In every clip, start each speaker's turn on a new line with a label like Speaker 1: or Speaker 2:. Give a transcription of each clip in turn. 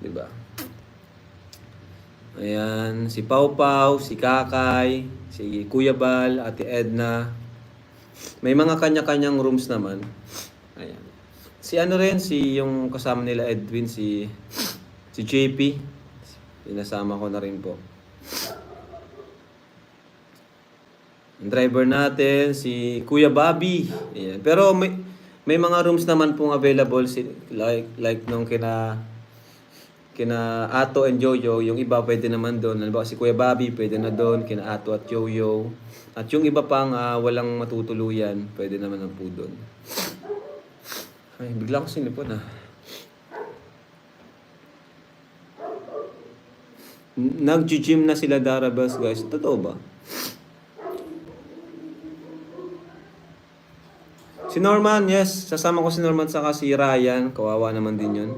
Speaker 1: 'Di ba? Ayan, si Pau Pau, si Kakay, si Kuya Bal, Ate Edna. May mga kanya-kanyang rooms naman. Ayan. Si ano rin, si yung kasama nila Edwin, si si JP. Pinasama ko na rin po. Yung driver natin, si Kuya Bobby. Ayan. Pero may may mga rooms naman pong available si like like nung kina kina Ato and Jojo, yung iba pwede naman doon. Halimbawa si Kuya Bobby pwede na doon, kina Ato at Jojo. At yung iba pang ah, walang matutuluyan, pwede naman na po doon. Ay, bigla ko sinipon ah. Nag-gym na sila Darabas guys. Totoo ba? Si Norman, yes. Sasama ko si Norman saka si Ryan. Kawawa naman din yun.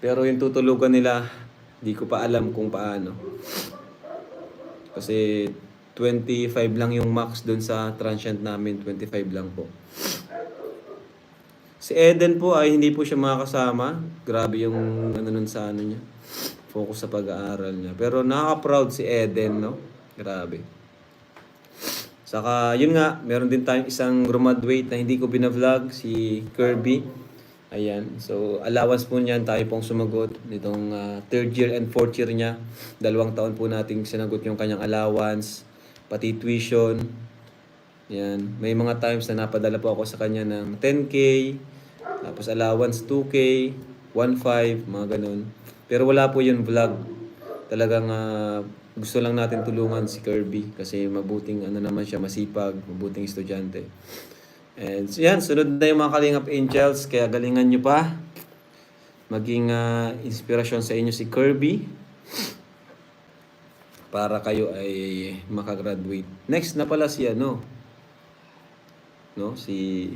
Speaker 1: Pero yung tutulugan nila, di ko pa alam kung paano. Kasi 25 lang yung max dun sa transient namin. 25 lang po. Si Eden po ay hindi po siya makakasama. Grabe yung ano nun sa ano niya. Focus sa pag-aaral niya. Pero nakaka-proud si Eden, no? Grabe. Saka, yun nga, meron din tayong isang graduate na hindi ko binavlog, si Kirby. Ayan. So, allowance po niyan, tayo pong sumagot nitong ah, third year and fourth year niya. Dalawang taon po nating sinagot yung kanyang allowance, pati tuition. Yan. May mga times na napadala po ako sa kanya ng 10K, tapos allowance 2K, 1.5, mga ganun. Pero wala po yun vlog. Talagang ah, gusto lang natin tulungan si Kirby kasi mabuting ano naman siya, masipag, mabuting estudyante. And so yan, sunod na yung mga Kalingap Angels, kaya galingan nyo pa. Maging ah, inspirasyon sa inyo si Kirby para kayo ay makagraduate. Next na pala si ano, no? Si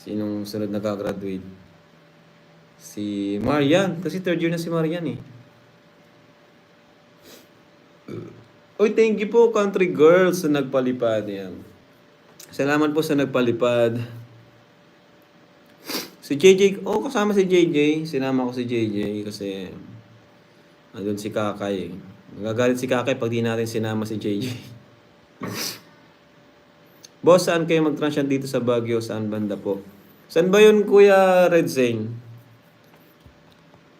Speaker 1: sinong sunod na gagraduate? Si Marian, kasi third year na si Marian eh. Uy, thank you po country girls sa nagpalipad yan. Salamat po sa nagpalipad. Si JJ, oh kasama si JJ. Sinama ko si JJ kasi andun si Kakay. Nagagalit si Kakay pag di natin sinama si JJ. Boss, saan kayo mag-transient dito sa Baguio? Saan banda po? Saan ba yun, Kuya Red Zane?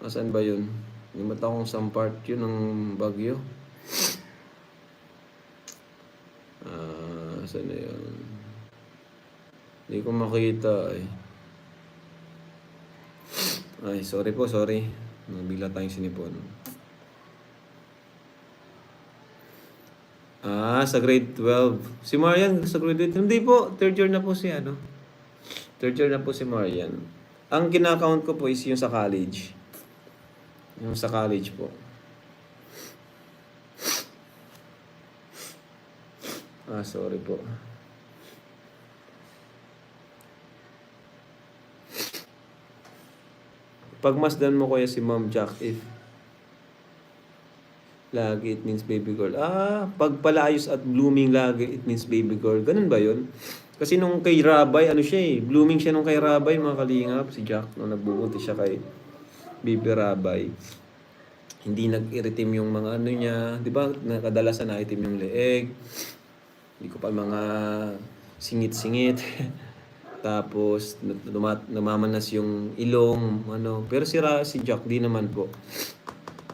Speaker 1: Ah, saan ba yun? Limot akong some part yun ng Baguio. Ah, saan na yun? Hindi ko makita eh. Ay, sorry po, sorry. Nabigla tayong sinipon. Ah, sa grade 12. Si Marian sa grade 8. Hindi po, third year na po si ano. Third year na po si Marian. Ang kinakount ko po is yung sa college. Yung sa college po. Ah, sorry po. Pagmasdan mo kuya si Ma'am Jack if lagi it means baby girl. Ah, pag palayos at blooming lagi it means baby girl. Ganun ba yun? Kasi nung kay Rabay, ano siya eh, blooming siya nung kay Rabay, mga kalingap, si Jack, nung nagbubunti siya kay Baby Rabay. Hindi nag-iritim yung mga ano niya, di ba? Nakadalasan na itim yung leeg. Hindi ko pa mga singit-singit. Tapos numat, namamanas yung ilong, ano. Pero si, Ra, si Jack, di naman po.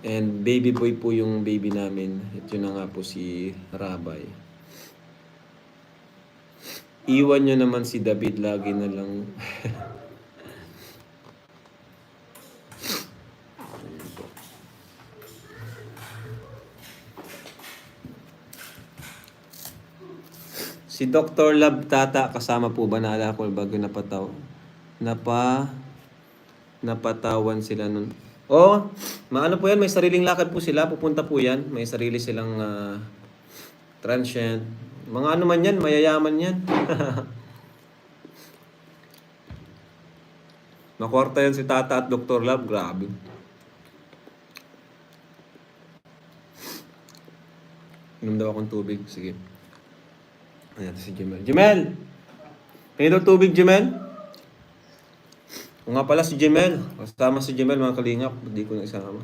Speaker 1: And baby boy po yung baby namin. Ito na nga po si Rabay. Iwan nyo naman si David lagi na lang. Si Dr. Lab Tata kasama po ba na ko bago napataw? Napa napatawan sila nun. Oh, maano po yan, may sariling lakad po sila, pupunta po yan. May sarili silang ah, transient. Mga ano man yan, mayayaman yan. Nakwarta yan si Tata at Dr. Lab, grabe. Inom daw akong tubig, sige. Ayan si Jemel. Jemel! Pingin daw tubig, Jemel? O nga pala si Jemel. Kasama si Jemel mga kalingap. Hindi ko na isama.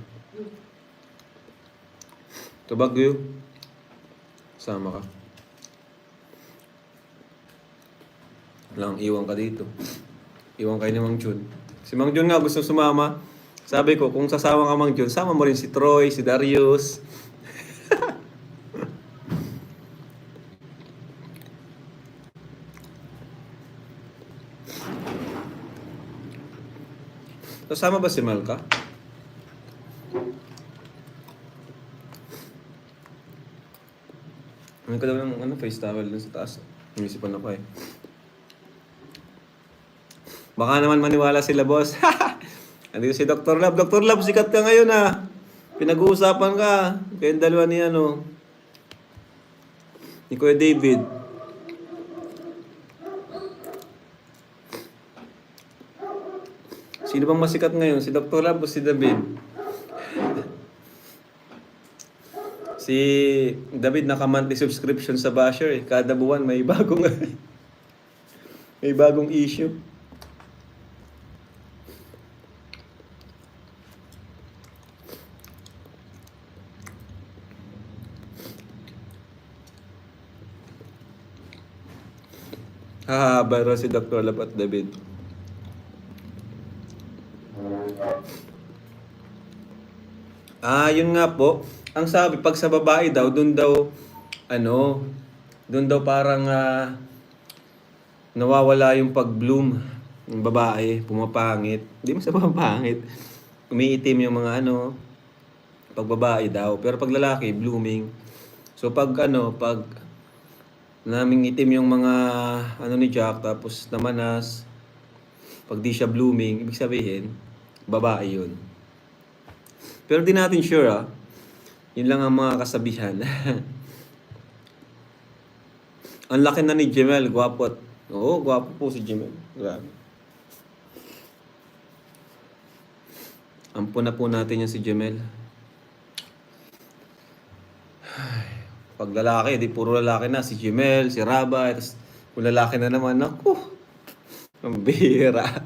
Speaker 1: Ito Bagyo. Sama ka. Lang, iwan ka dito. Iwan kayo ni Mang Jun. Si Mang Jun nga gusto sumama. Sabi ko, kung sasama ka Mang Jun, sama mo rin si Troy, si Darius. Kasama ba si Malka? Ano ka daw ng ano, face towel dun sa taas. Inisipan ako eh. Baka naman maniwala sila, boss. Andito si Dr. Love. Dr. Love, sikat ka ngayon ah. Pinag-uusapan ka. Kayong dalawa ni ano. Ni Kuya David. Sino bang masikat ngayon? Si Dr. Love o si David? Si David naka-monthly subscription sa Basher eh. Kada buwan may bagong may bagong issue. Hahaba raw si Dr. Lab at David. Ah, yun nga po. Ang sabi, pag sa babae daw, dun daw, ano, dun daw parang ah, nawawala yung pag-bloom ng babae, pumapangit. Hindi mo sa pumapangit. Umiitim yung mga ano, pag babae daw. Pero pag lalaki, blooming. So pag ano, pag naming itim yung mga ano ni Jack, tapos namanas, pag di siya blooming, ibig sabihin, babae yun. Pero di natin sure ah. Yun lang ang mga kasabihan. ang laki na ni Jemel, gwapo. at- Oo, gwapo po si Jemel. Grabe. Ampo na po natin yan si Jemel. Pag lalaki, di puro lalaki na. Si Jemel, si Rabay, tapos kung lalaki na naman, naku, ang bihira.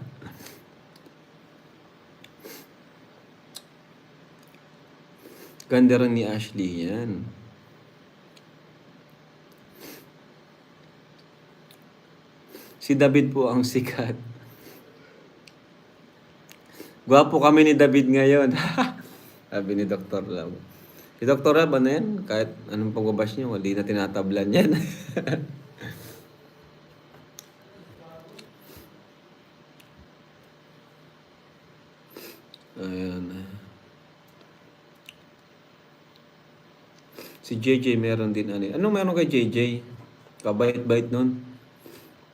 Speaker 1: Ganda rin ni Ashley yan. Si David po ang sikat. Gwapo kami ni David ngayon. Sabi ni Dr. Lab. Si Dr. Lab, ano yan? Kahit anong pagbabash niyo, hindi na tinatablan yan. Ayan. Si JJ meron din ano. Anong meron kay JJ? Kabait-bait nun.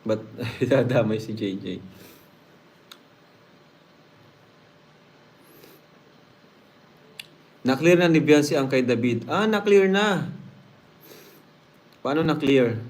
Speaker 1: Ba't dadamay si JJ? Na-clear na ni Beyonce ang kay David. Ah, na-clear na. Paano na-clear?